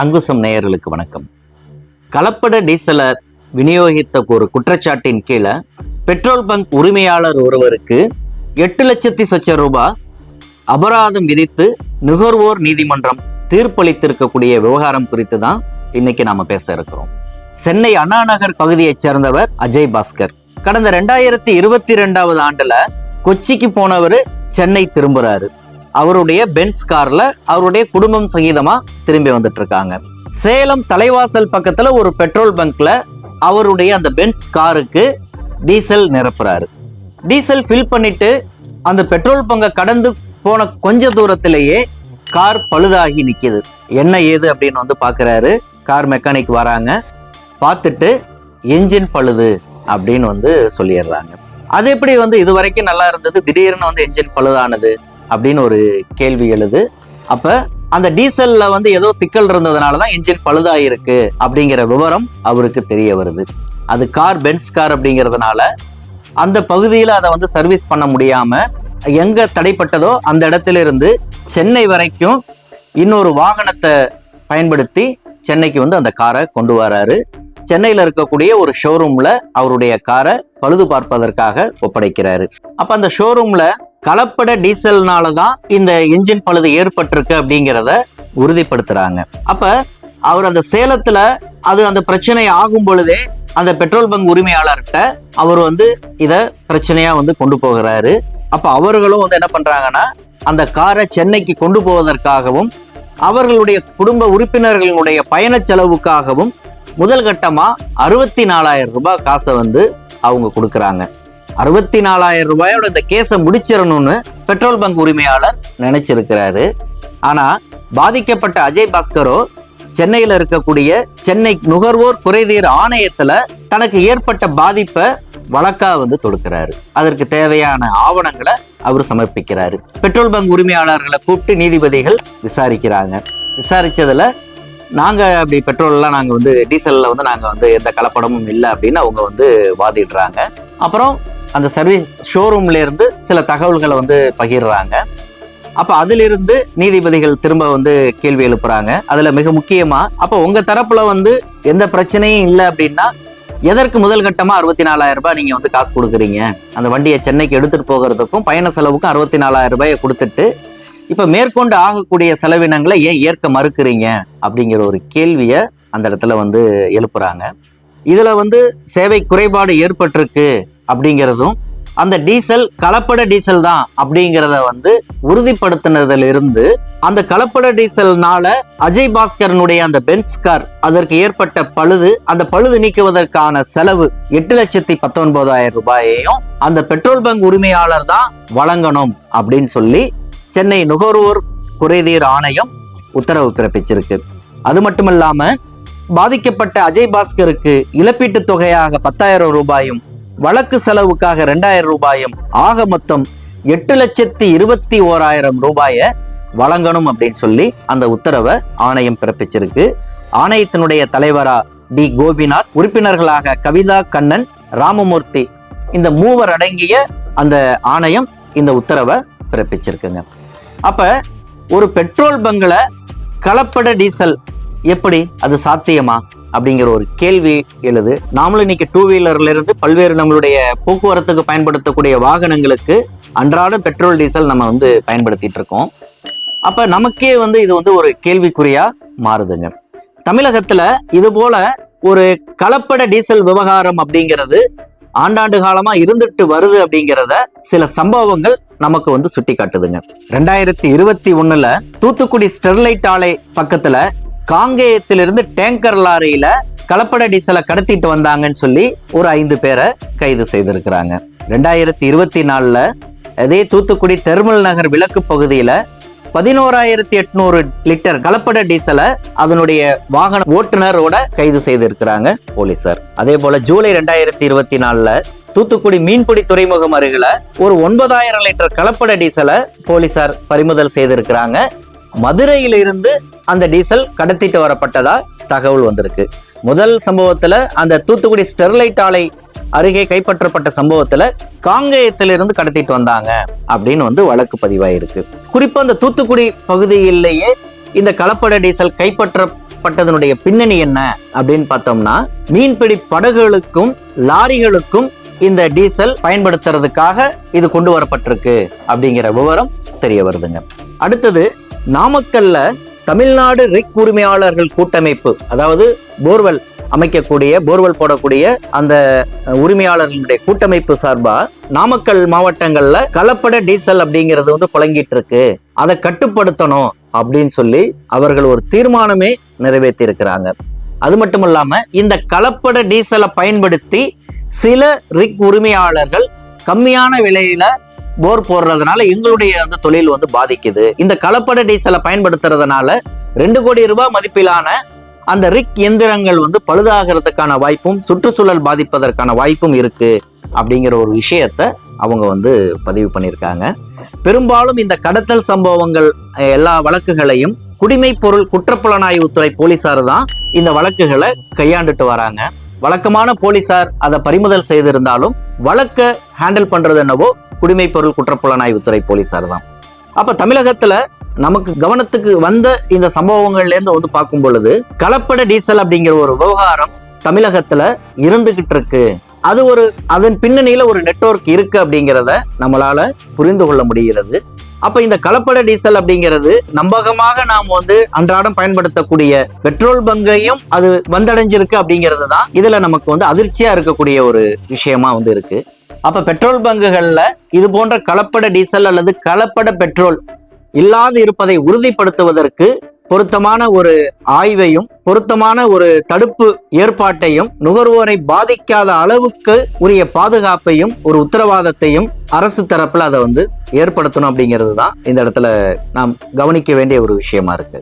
அங்குசம் நேயர்களுக்கு வணக்கம். கலப்பட டீசலை விநியோகித்த ஒரு குற்றச்சாட்டின் கீழே பெட்ரோல் பங்க் உரிமையாளர் ஒருவருக்கு எட்டு லட்சத்தி சொச்ச ரூபாய் அபராதம் விதித்து நுகர்வோர் நீதிமன்றம் தீர்ப்பளித்திருக்கக்கூடிய விவகாரம் குறித்து தான் இன்னைக்கு நாம பேச இருக்கிறோம். சென்னை அண்ணா நகர் பகுதியைச் சேர்ந்தவர் அஜய் பாஸ்கர். கடந்த ரெண்டாயிரத்தி இருபத்தி ரெண்டாவது ஆண்டுல கொச்சிக்கு போனவர் சென்னை திரும்புறாரு. அவருடைய பென்ஸ் கார்ல அவருடைய குடும்பம் சங்கீதமா திரும்பி வந்துட்டு இருக்காங்க சேலம் தலைவாசல் பக்கத்துல ஒரு பெட்ரோல் பங்க்ல அவருடைய அந்த பென்ஸ் காருக்கு டீசல் நிரப்புறாரு. டீசல் ஃபில் பண்ணிட்டு அந்த பெட்ரோல் பங்கை கடந்து போன கொஞ்ச தூரத்திலேயே கார் பழுதாகி நிக்குது. என்ன ஏது அப்படின்னு வந்து பாக்குறாரு. கார் மெக்கானிக் வராங்க. பார்த்துட்டு என்ஜின் பழுது அப்படின்னு வந்து சொல்லிடுறாங்க. அது எப்படி வந்து இது வரைக்கும் நல்லா இருந்தது? திடீர்னு வந்து என்ஜின் பழுதானது? அப்படின்னு ஒரு கேள்வி எழுது. அப்போ அந்த டீசல்ல வந்து ஏதோ சிக்கல் இருந்ததுனால தான் என்ஜின் பழுதாயிருக்கு அப்படிங்கிற விவரம் அவருக்கு தெரிய வருது. அது கார் பென்ஸ் கார் அப்படிங்கிறதுனால அந்த பகுதியில் அதை வந்து சர்வீஸ் பண்ண முடியாம எங்க தடைப்பட்டதோ அந்த இடத்துல இருந்து சென்னை வரைக்கும் இன்னொரு வாகனத்தை பயன்படுத்தி சென்னைக்கு வந்து அந்த காரை கொண்டு வராரு. சென்னையில் இருக்கக்கூடிய ஒரு ஷோரூம்ல அவருடைய காரை பழுது பார்ப்பதற்காக ஒப்படைக்கிறாரு. அப்ப அந்த ஷோரூம்ல கலப்பட டீசல்னால தான் இந்த இன்ஜின் பழுது ஏற்பட்டிருக்கு அப்படிங்கிறத உறுதிப்படுத்துறாங்க. அப்ப அவர் அந்த சேலத்துல அது அந்த பிரச்சனை ஆகும் பொழுதே அந்த பெட்ரோல் பங்க் உரிமையாளர்கிட்ட அவர் வந்து இதை பிரச்சனையா வந்து கொண்டு போகிறாரு. அப்ப அவர்களும் வந்து என்ன பண்றாங்கன்னா அந்த காரை சென்னைக்கு கொண்டு போவதற்காகவும் அவர்களுடைய குடும்ப உறுப்பினர்களுடைய பயண செலவுக்காகவும் முதல் கட்டமா அறுபத்தி நாலாயிரம் ரூபாய் காசை வந்து அவங்க கொடுக்குறாங்க. அறுபத்தி நாலாயிரம் ரூபாயோட இந்த கேஸை முடிச்சிடணும்னு பெட்ரோல் பங்க் உரிமையாளர் நினைச்சிருக்கிறாரு. ஆனா பாதிக்கப்பட்ட அஜய் பாஸ்கரோ சென்னையில் இருக்கக்கூடிய சென்னை நுகர்வோர் குறைதீர் ஆணையத்துல தனக்கு ஏற்பட்ட பாதிப்பை வழக்கா வந்து தொடுக்கிறாரு. அதற்கு தேவையான ஆவணங்களை அவர் சமர்ப்பிக்கிறாரு. பெட்ரோல் பங்க் உரிமையாளர்களை கூப்பிட்டு நீதிபதிகள் விசாரிக்கிறாங்க. விசாரிச்சதுல நாங்க அப்படி பெட்ரோல்லாம் நாங்க வந்து டீசல்ல வந்து நாங்க வந்து எந்த கலப்படமும் இல்லை அப்படின்னு அவங்க வந்து வாதிடுறாங்க. அப்புறம் அந்த சர்வீஸ் ஷோரூம்லேருந்து சில தகவல்களை வந்து பகிர்றாங்க. அப்போ அதிலிருந்து நீதிபதிகள் திரும்ப வந்து கேள்வி எழுப்புறாங்க. அதில் மிக முக்கியமாக அப்போ உங்கள் தரப்பில் வந்து எந்த பிரச்சனையும் இல்லை அப்படின்னா எதற்கு முதல் கட்டமாக அறுபத்தி நாலாயிரம் ரூபாய் நீங்கள் வந்து காசு கொடுக்குறீங்க? அந்த வண்டியை சென்னைக்கு எடுத்துகிட்டு போகிறதுக்கும் பயண செலவுக்கும் அறுபத்தி நாலாயிரம் ரூபாயை கொடுத்துட்டு இப்போ மேற்கொண்டு ஆகக்கூடிய செலவினங்களை ஏன் ஏற்க மறுக்கிறீங்க? அப்படிங்கிற ஒரு கேள்வியை அந்த இடத்துல வந்து எழுப்புறாங்க. இதில் வந்து சேவை குறைபாடு ஏற்பட்டிருக்கு. அப்படிங்கிறதும் அந்த டீசல் கலப்பட டீசல் தான் அப்படிங்கிறத வந்து உறுதிப்படுத்தினதுல இருந்து அந்த கலப்பட டீசல்னால அஜய் பாஸ்கரனுடைய அந்த பென்ஸ் கார் அதற்கு ஏற்பட்ட பழுது அந்த பழுது நீக்குவதற்கான செலவு எட்டு லட்சத்தி பத்தொன்பதாயிரம் ரூபாயையும் அந்த பெட்ரோல் பங்க் உரிமையாளர் தான் வழங்கணும் அப்படின்னு சொல்லி சென்னை நுகர்வோர் குறைதீர் ஆணையம் உத்தரவு பிறப்பிச்சிருக்கு. அது மட்டும் இல்லாம பாதிக்கப்பட்ட அஜய் பாஸ்கருக்கு இழப்பீட்டுத் தொகையாக பத்தாயிரம் ரூபாயும் வழக்கு செலவுக்காக ரெண்டாயிரம் ரூபாயும் ஆக மொத்தம் எட்டு லட்சத்தி இருபத்தி ஓராயிரம் ரூபாயை வழங்கணும் அப்படின்னு சொல்லி அந்த உத்தரவை ஆணையம் பிறப்பிச்சிருக்கு. ஆணையத்தினுடைய தலைவரா டி கோபிநாத் உறுப்பினர்களாக கவிதா கண்ணன் ராமமூர்த்தி இந்த மூவர் அடங்கிய அந்த ஆணையம் இந்த உத்தரவை பிறப்பிச்சிருக்குங்க. அப்ப ஒரு பெட்ரோல் பங்குல கலப்பட டீசல் எப்படி அது சாத்தியமா? அப்படிங்கிற ஒரு கேள்வி எழுது. நாமளும் இன்னைக்கு டூ வீலர்ல இருந்து பல்வேறு நம்மளுடைய போக்குவரத்துக்கு பயன்படுத்தக்கூடிய வாகனங்களுக்கு அன்றாடம் பெட்ரோல் டீசல் நம்ம வந்து பயன்படுத்திட்டு இருக்கோம். அப்ப நமக்கே வந்து இது வந்து ஒரு கேள்விக்குறியா மாறுதுங்க. தமிழகத்துல இது போல ஒரு கலப்பட டீசல் விவகாரம் அப்படிங்கிறது ஆண்டாண்டு காலமா இருந்துட்டு வருது அப்படிங்கிறத சில சம்பவங்கள் நமக்கு வந்து சுட்டி காட்டுதுங்க ரெண்டாயிரத்தி இருபத்தி ஒண்ணுல தூத்துக்குடி ஸ்டெர்லைட் ஆலை பக்கத்துல காங்கேயத்திலிருந்து டேங்கர் லாரியில கலப்பட டீசலை கடத்திட்டு வந்தாங்கன்னு சொல்லி ஒரு ஐந்து பேரை கைது செய்திருக்கிறாங்க. ரெண்டாயிரத்தி இருபத்தி நாலில் அதே தூத்துக்குடி தெர்மல் நகர் விளக்கு பகுதியில் பதினோராயிரத்தி எட்நூறு லிட்டர் கலப்பட டீசலை அதனுடைய வாகன ஓட்டுநரோட கைது செய்திருக்கிறாங்க போலீசார். அதே போல ஜூலை ரெண்டாயிரத்தி இருபத்தி நாலில் தூத்துக்குடி மீன்பிடி துறைமுகம் அருகில ஒரு ஒன்பதாயிரம் லிட்டர் கலப்பட டீசலை போலீசார் பறிமுதல் செய்திருக்கிறாங்க. மதுரையிலிருந்து அந்த டீசல் கடத்திட்டு வரப்பட்டதா தகவல் வந்திருக்கு. முதல் சம்பவத்தில் அந்த தூத்துக்குடி ஸ்டெர்லைட் ஆலை அருகே கைப்பற்றப்பட்ட சம்பவத்துல காங்கேயத்திலிருந்து கடத்திட்டு வந்தாங்க அப்படின்னு வந்து வழக்கு பதிவாயிருக்கு. குறிப்பா அந்த தூத்துக்குடி பகுதியிலேயே இந்த கலப்பட டீசல் கைப்பற்றப்பட்டதனுடைய பின்னணி என்ன அப்படின்னு பார்த்தோம்னா மீன்பிடி படகுகளுக்கும் லாரிகளுக்கும் இந்த டீசல் பயன்படுத்துறதுக்காக இது கொண்டு வரப்பட்டிருக்கு அப்படிங்கிற விவரம் தெரிய வருதுங்க. அடுத்தது நாமக்கல்ல தமிழ்நாடு ரிக் உரிமையாளர்கள் கூட்டமைப்பு அதாவது போர்வெல் அமைக்கக்கூடிய போர்வெல் போடக்கூடிய அந்த உரிமையாளர்களுடைய கூட்டமைப்பு சார்பா நாமக்கல் மாவட்டங்கள்ல கலப்பட டீசல் அப்படிங்கிறது வந்து புழங்கிட்டு இருக்கு அதை கட்டுப்படுத்தணும் அப்படின்னு சொல்லி அவர்கள் ஒரு தீர்மானமே நிறைவேற்றி இருக்கிறாங்க அது மட்டும் இல்லாம இந்த கலப்பட டீசலை பயன்படுத்தி சில ரிக் உரிமையாளர்கள் கம்மியான விலையில போர் போடுறதுனால எங்களுடைய அந்த தொழில் வந்து பாதிக்குது. இந்த கலப்பட டீசலை பயன்படுத்துறதுனால ரெண்டு கோடி ரூபாய் மதிப்பிலான அந்த ரிக் எந்திரங்கள் வந்து பழுதாகிறதுக்கான வாய்ப்பும் சுற்றுச்சூழல் பாதிப்பதற்கான வாய்ப்பும் இருக்கு அப்படிங்கிற ஒரு விஷயத்த அவங்க வந்து பதிவு பண்ணியிருக்காங்க. பெரும்பாலும் இந்த கடத்தல் சம்பவங்கள் எல்லா வழக்குகளையும் குடிமை பொருள் குற்றப்புலனாய்வுத்துறை போலீசார் தான் இந்த வழக்குகளை கையாண்டுட்டு வராங்க. வழக்கமான போலீசார் அதை பறிமுதல் செய்திருந்தாலும் வழக்கை ஹேண்டில் பண்றது என்னவோ குடிமை பொருள் குற்றப்புலனாய்வுத்துறை போலீசார் தான். அப்ப தமிழகத்துல நமக்கு கவனத்துக்கு வந்த இந்த சம்பவங்கள்ல இருந்து வந்து பார்க்கும் பொழுது கலப்பட டீசல் அப்படிங்கிற ஒரு விவகாரம் தமிழகத்துல இருந்துகிட்டு இருக்கு. அது ஒரு அதன் பின்னணியில ஒரு நெட்வொர்க் இருக்கு அப்படிங்கிறத நம்மளால புரிந்து கொள்ள முடிகிறது. அப்ப இந்த கலப்பட டீசல் அப்படிங்கிறது நம்பகமாக நாம் வந்து அன்றாடம் பயன்படுத்தக்கூடிய பெட்ரோல் பங்கையும் அது வந்தடைஞ்சிருக்கு அப்படிங்கிறது தான் இதுல நமக்கு வந்து அதிர்ச்சியா இருக்கக்கூடிய ஒரு விஷயமா வந்து இருக்கு. அப்ப பெட்ரோல் பங்குகள்ல இது போன்ற கலப்பட டீசல் அல்லது கலப்பட பெட்ரோல் இல்லாது இருப்பதை உறுதிப்படுத்துவதற்கு பொருத்தமான ஒரு ஆய்வையும் பொருத்தமான ஒரு தடுப்பு ஏற்பாட்டையும் நுகர்வோரை பாதிக்காத அளவுக்கு உரிய பாதுகாப்பையும் ஒரு உத்தரவாதத்தையும் அரசு தரப்பில் அதை வந்து ஏற்படுத்தணும் அப்படிங்கிறது தான் இந்த இடத்துல நாம் கவனிக்க வேண்டிய ஒரு விஷயமா இருக்கு.